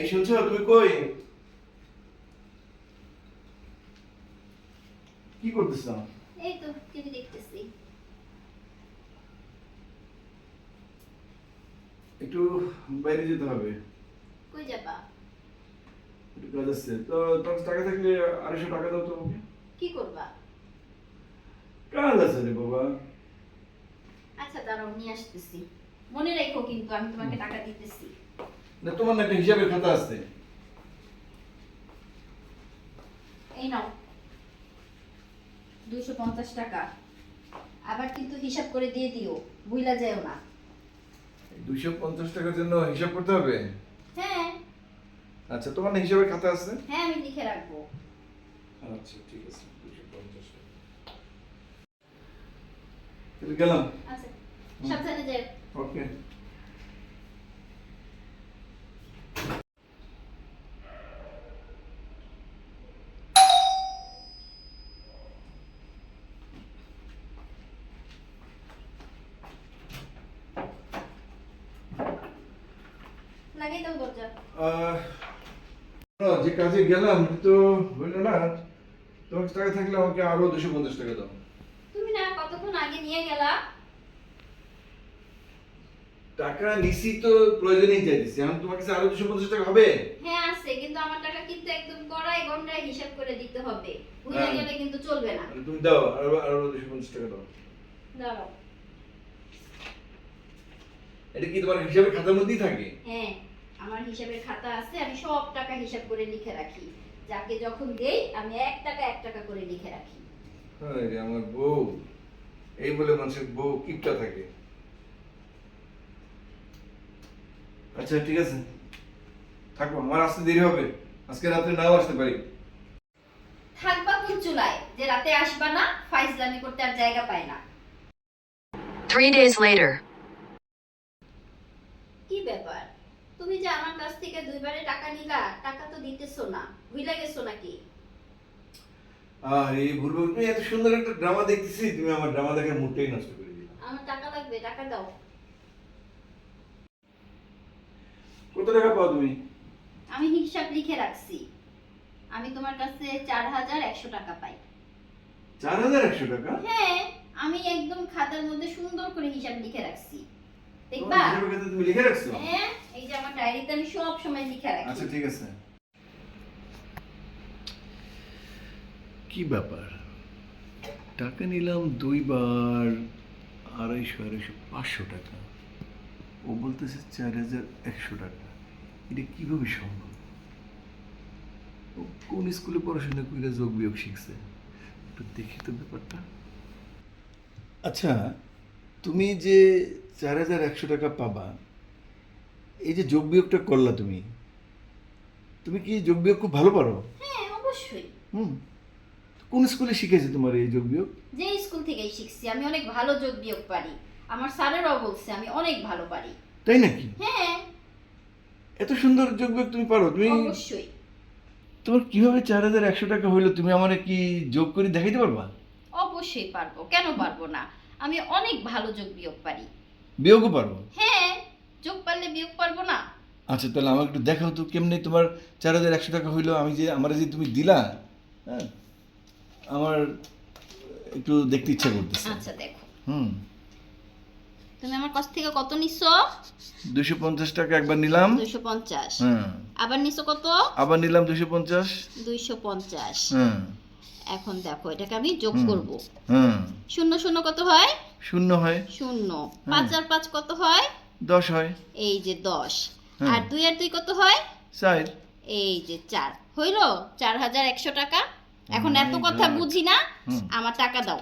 এই শুনছো? তুমি কই? কি করতেছ? এই তো টিভি দেখতেছি। একটু বাইরে যেতে হবে। কই যাবা? একটু কাজ আছে। তো তোমার টাকা থাকলে আড়াইশো টাকা দাও তোমাকে কি করবা? কাজ আছে রে বাবা। আচ্ছা দাঁড়াও নিয়ে আসতেছি। মনে রেখো কিন্তু আমি তোমাকে টাকা দিতেছি। না তোমার না একটা হিসাবের খাতা আছে? এই নাও। দুশো পঞ্চাশ টাকা। আবার কিন্তু হিসাব করে দিয়ে দিও বুইলা যাও না। দুইশো পঞ্চাশ টাকার জন্য হিসাব করতে হবে? হ্যাঁ। আচ্ছা তোমার না হিসাবের খাতা আছে? হ্যাঁ আমি লিখে রাখব। আচ্ছা ঠিক আছে তাহলে গেলাম। আচ্ছা সাবধানে যাও। ওকে। লাগিয়ে দরজা যে কাজে গেলাম তো হইল না তোমার টাকা থাকলে আমাকে আরও দুশো পঞ্চাশ টাকা দাও। তুমি না কতক্ষণ আগে নিয়ে গেলা? টাকা নিছি তো প্রয়োজনেই চাইতেছি এখন তোমার কাছে আরও দুশো পঞ্চাশ টাকা হবে? হ্যাঁ আছে কিন্তু আমার টাকা কিন্তু একদম কড়াই গন্ডায় হিসাব করে দিতে হবে। ভুলে হ্যাঁ। গেলে কিন্তু চলবে না। তুমি দাও আরও আরও দুশো পঞ্চাশ টাকা দাও। দাঁড়াও। এটা কি তোমার হিসাবের খাতার মধ্যেই থাকে? হ্যাঁ। আমার হিসাবের খাতা আছে আমি সব টাকা হিসাব করে লিখে রাখি। যাকে যখন দেই আমি এক টাকা এক টাকা করে লিখে রাখি। হায় রে, আমার বউ এই বলে মানুষের বউ কিপটা থাকে। আচ্ছা ঠিক আছে। থাকো আমার আসতে দেরি হবে। আজকে রাত্রে নাও আসতে পারি। থাকবা কোন চুলায় যে রাতে আসবা না ফাইজলামি করতে আর জায়গা পায় না। Three days later. কি ব্যাপার? তুমি যে আমার কাছ থেকে দুইবারে টাকা নিলা টাকা তো দিতেছো না ভুলে গেছো নাকি? আর ভুলবো তুমি এত সুন্দর একটা ড্রামা দেখতেছি তুমি আমার ড্রামা দেখার মুডটাই নষ্ট করে দিলে। আমার টাকা লাগবে টাকা দাও। কত টাকা পাও তুমি? আমি হিসাব লিখে রাখছি। আমি তোমার কাছে চার হাজার একশো টাকা পাই। চার হাজার একশো টাকা? হ্যাঁ আমি একদম খাতার মধ্যে সুন্দর করে হিসাব লিখে রাখছি। দেখবা? তুমি লিখে রাখছো? হ্যাঁ এই যে আমার ডায়েরিতে আমি সব সময় লিখে রাখি। আচ্ছা ঠিক আছে। কি ব্যাপার? টাকা নিলাম দুইবার আড়াইশো আড়াইশো পাঁচশো টাকা। ও বলতেছে চার হাজার একশো টাকা। এটা কীভাবে সম্ভব? ও কোন স্কুলে পড়াশোনা করে যোগ বিয়োগ শিখছে? একটু দেখি তো ব্যাপারটা। আচ্ছা তুমি যে চার হাজার একশো টাকা পাবা এই যে যোগ বিয়োগটা করলা তুমি তুমি কি যোগ বিয়োগ খুব ভালো পারো? হ্যাঁ অবশ্যই। হুম। কোন স্কুলে শিখেছে তোমার এই যোগ বিয়োগ? যে স্কুল থেকেই শিখছি আমি অনেক ভালো যোগ বিয়োগ পারি। আমার স্যারেরাও বলছে আমি অনেক ভালো পারি। তাই নাকি? হ্যাঁ। এত সুন্দর যোগ বিয়োগ তুমি পারো তুমি অবশ্যই। তোমার কীভাবে চার হাজার একশো টাকা হইল তুমি আমার কি যোগ করে দেখাইতে পারবা? অবশ্যই পারব। কেন পারব না? আমি অনেক ভালো যোগ বিয়োগ পারি। বিয়োগও পারো হ্যাঁ যোগ পারলে বিয়োগ পারব না। আচ্ছা তাহলে আমাকে একটু দেখাও তো কেমনি তোমার চার হাজার একশো টাকা হইল। আমি যে আমার যে তুমি দিলা হ্যাঁ আমার একটু দেখতে ইচ্ছা করতেছে। আচ্ছা দেখো। হুম। তুমি আমার কাছ থেকে কত দুশো পঞ্চাশ টাকা একবার নিলাম। দুইশো পঞ্চাশ। হ্যাঁ। আবার নিচ্ছ কত? আবার নিলাম দুশো পঞ্চাশ। দুইশো পঞ্চাশ। হ্যাঁ। এখন দেখো এটাকে আমি যোগ করব। হ্যাঁ শূন্য শূন্য কত হয়? শূন্য হয়। শূন্য। পাঁচ আর পাঁচ কত হয়? দশ হয়। এই যে দশ। আর দুই আর দুই কত হয়? চার। এই যে চার। হইল? চার হাজার একশো টাকা। এখন Oh এত কথা বুঝি না। আমার টাকা দাও।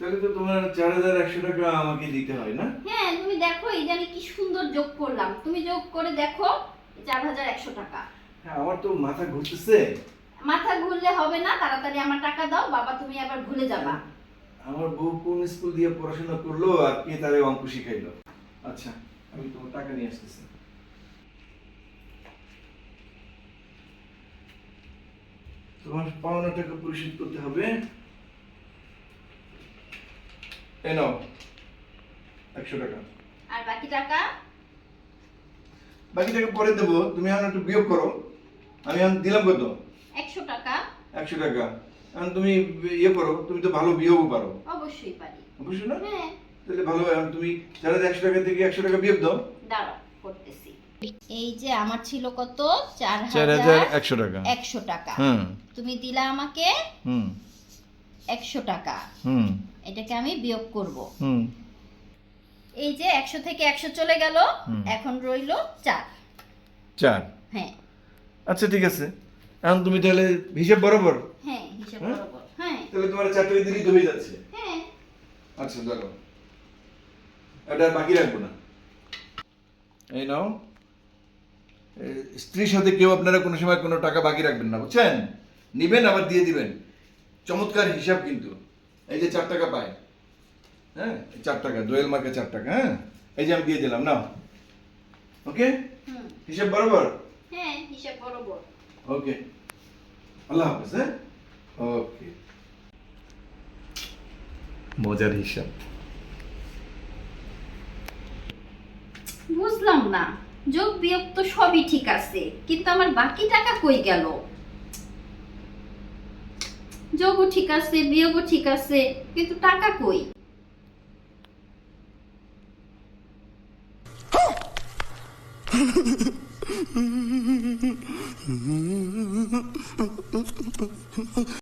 তাহলে তো তোমার চার হাজার একশো টাকা আমাকে দিতে হয় না? হ্যাঁ তুমি দেখো এই যে আমি কি সুন্দর যোগ করলাম। তুমি যোগ করে দেখো চার হাজার একশো টাকা। হ্যাঁ আমার তো মাথা ঘুরতেছে। মাথা ঘুরলে হবে না তাড়াতাড়ি আমার টাকা দাও বাবা তুমি আবার ভুলে যাবা। আমার বউ কোন স্কুল দিয়ে পড়াশোনা করল আর কে তারে অঙ্ক শিখাইলো? আচ্ছা আমি তোমার টাকা নিয়ে আসতেছি। তোমার পাওনা টাকা পরিশোধ করতে হবে। এই নাও একশো টাকা। আর বাকি টাকা? বাকি টাকা পরে দেবো তুমি এখন একটু বিয়োগ করো। আমি এখন দিলাম কত? একশো টাকা। একশো টাকা। এখন তুমি ইয়ে করো তুমি তো ভালো বিয়োগও পারো। অবশ্যই পারি। বুঝছ না? হ্যাঁ। তাহলে ভালো এখন তুমি চার একশো টাকা থেকে একশো টাকা বিয়োগ দাও। দাঁড়াও করতেছি। এই যে আমার ছিল কত? চার হাজার হাজার একশো টাকা। একশো টাকা। হুম। তুমি দিলা আমাকে হুম। একশো টাকা। হুম। এটাকে আমি বিয়োগ করব। হুম। এই যে একশো থেকে একশো চলে গেল এখন রইল চার। চার। হ্যাঁ। আচ্ছা ঠিক আছে। এখন তুমি তাহলে হিসাব বরাবর? হ্যাঁ হিসাব হ্যাঁ? বরাবর হ্যাঁ। তাহলে তোমার টাকা দিলেই তো হয়ে যাচ্ছে? হ্যাঁ। আচ্ছা দেখো এটা বাকি রাখব না। এই নাও। স্ত্রীর সাথে কেউ আপনারা কোনো সময় কোনো টাকা বাকি রাখবেন না বুঝছেন? নিবেন আবার দিয়ে দিবেন। চমৎকার হিসাব কিন্তু। এই যে চার টাকা পায়। হ্যাঁ চার টাকা দোয়েল মার্কে চার টাকা হ্যাঁ? এই যে আমি দিয়ে দিলাম নাও। ওকে? হিসাব বরাবর? হ্যাঁ হিসাব বরাবর। ওকে আল্লাহ হাফেজ হ্যাঁ? ওকে মজার হিসাব। বুঝলাম না। যোগ বিয়োগ তো সবই ঠিক আছে কিন্তু আমার বাকি টাকা কই গেল? যোগও ঠিক আছে বিয়োগও ঠিক আছে কিন্তু টাকা কই? フフフフ。